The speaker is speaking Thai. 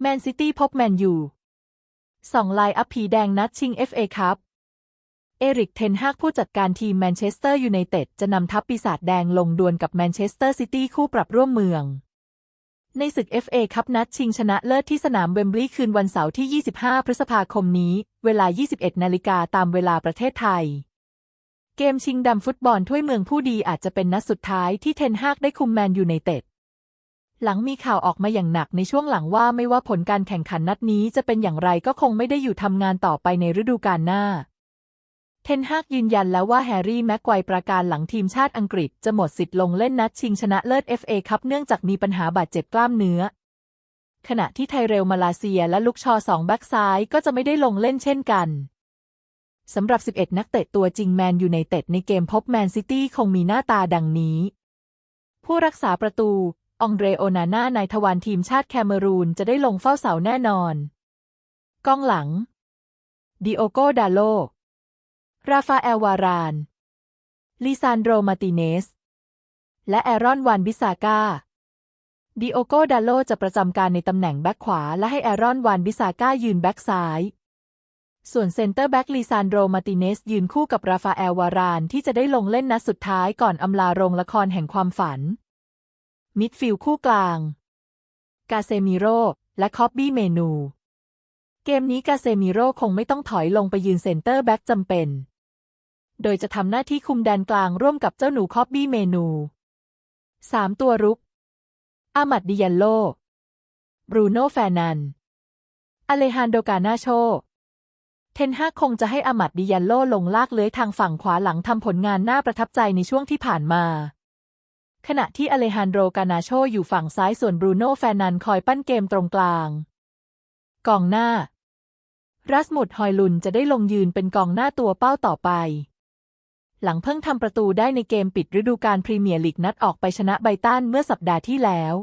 แมนซิตี้พบแมนยูสองไลน์อัพผีแดงนัดชิง FA คัพเอริกเทนฮากผู้จัดการทีมแมนเชสเตอร์ยูไนเต็ดจะนำทัพปีศาจแดงลงดวลกับแมนเชสเตอร์ซิตี้คู่ปรับร่วมเมือง ในศึก FA คัพนัดชิงชนะเลิศที่สนามเวมบลีย์คืนวันเสาร์ที่ 25 พฤษภาคมนี้ เวลา 21 นาฬิกาตามเวลาประเทศไทย เกมชิงดำฟุตบอลถ้วยเมืองผู้ดีอาจจะเป็นนัดสุดท้ายที่เทนฮากได้คุมแมนยูไนเต็ด หลังมีข่าวออกมาอย่างหนักในช่วงหลังว่าไม่ว่าผลการแข่งขันนัดนี้จะเป็นอย่างไรก็คงไม่ได้อยู่ทำงานต่อไปในฤดูกาลหน้า เทนฮากยืนยันแล้วว่าแฮร์รี่แม็กไกว์ประกาศหลังทีมชาติอังกฤษจะหมดสิทธิ์ลงเล่นนัดชิงชนะเลิศ FA คัพเนื่องจากมีปัญหาบาดเจ็บกล้ามเนื้อ ขณะที่ไทเรลมาลาเซียและลุกชอสองแบ็กซ้ายก็จะไม่ได้ลงเล่นเช่นกันสำหรับ 11 นักเตะตัวจริงแมนยูไนเต็ดในเกมพบแมนซิตี้คงมีหน้าตาดังนี้ ผู้รักษาประตู องเดรโอนาน่านายทวารทีมชาติแคเมรูนจะได้ลงเฝ้าเสาแน่นอนกองหลัง ดิโอโกดาโล ราฟาเอลวาราน ลิซานโดมาติเนส และแอรอนวานบิซาก้า ดิโอโกดาโลจะประจำการในตำแหน่งแบ็คขวา และให้แอรอนวานบิซาก้ายืนแบ็คซ้าย ส่วนเซนเตอร์แบ็กลิซานโดมาติเนส ยืนคู่กับราฟาเอลวารานที่จะได้ลงเล่นนัดสุดท้ายก่อนอำลาโรงละครแห่งความฝัน มิดฟิลด์คู่กลาง กาเซมิโรและคอบบี้เมนู เกมนี้กาเซมิโรคงไม่ต้องถอยลงไปยืนเซนเตอร์แบ็กจำเป็น โดยจะทำหน้าที่คุมแดนกลางร่วมกับเจ้าหนูคอบบี้เมนูสามตัวรุก อามัดดิยันโลบรูโน่แฟนัน อเลฮานโดกานาโช เทนฮาคงจะให้อามัดดิยันโลลงลากเลื้อยทางฝั่งขวาหลังทำผลงานน่าประทับใจในช่วงที่ผ่านมา ขณะที่อเลฮานโดกานาโชอยู่ฝั่งซ้ายส่วนบรูโน่แฟนันคอยปั้นเกมตรงกลาง กองหน้า รัสมุดฮอยลุนจะได้ลงยืนเป็นกองหน้าตัวเป้าต่อไป หลังเพิ่งทำประตูได้ในเกมปิดฤดูกาลพรีเมียร์ลีกนัดออกไปชนะไบรตันเมื่อสัปดาห์ที่แล้ว